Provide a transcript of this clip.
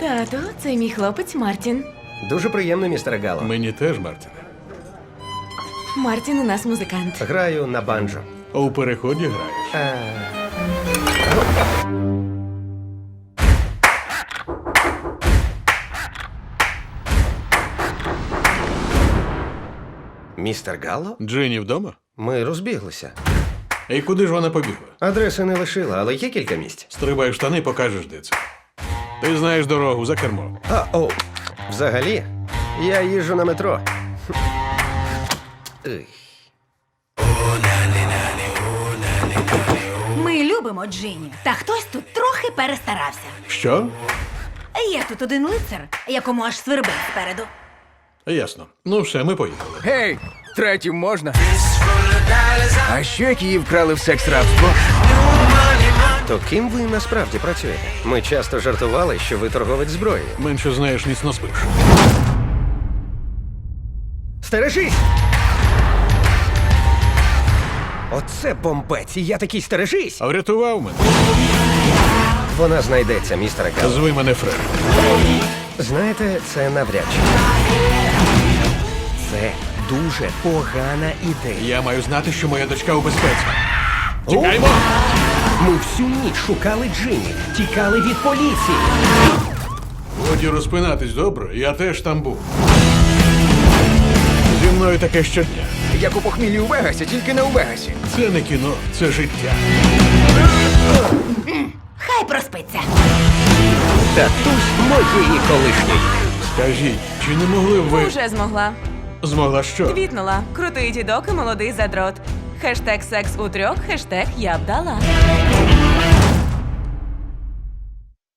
Тато, це мій хлопець Мартін. Дуже приємно, містер Гало. Мені теж, Мартіне. Мартін у нас музикант. Граю на банджо. У переході граєш. Містер Гало? Джині вдома? Ми розбіглися. І куди ж вона побігла? Адреси не лишила, але є кілька місць. Стрибай в штани, покажеш, де це. Ти знаєш дорогу за кермо. А, о, взагалі, я їжджу на метро. Ми любимо Джині, та хтось тут трохи перестарався. Що? Є тут один лицар, якому аж свербить спереду. Ясно. Ну все, ми поїхали. Гей, третім можна. А що як її вкрали в секс-рабство? То ким ви насправді працюєте? Ми часто жартували, що ви торговець зброєю. Менше знаєш, міцно спиш. Стережись! Оце бомбець, і я такий стережись! А врятував мене. Вона знайдеться, містер Гало. Зви мене Фред. Знаєте, це навряд чи. Це дуже погана ідея. Я маю знати, що моя дочка у безпеці. Тікаймо! Ми всю ніч шукали Джині, тікали від поліції. Годі розпинатись добре, я теж там був. Зі мною таке щодня. Як у похміллі у Вегасі, тільки не у Вегасі. Це не кіно, це життя. Хай проспиться. Татусь моєї колишньої. Скажіть, чи не могли б ви. Уже змогла. Змогла що? Твітнула. Крутий дідок і молодий задрот. Хештег секс у трьох, хештег я вдала. дала.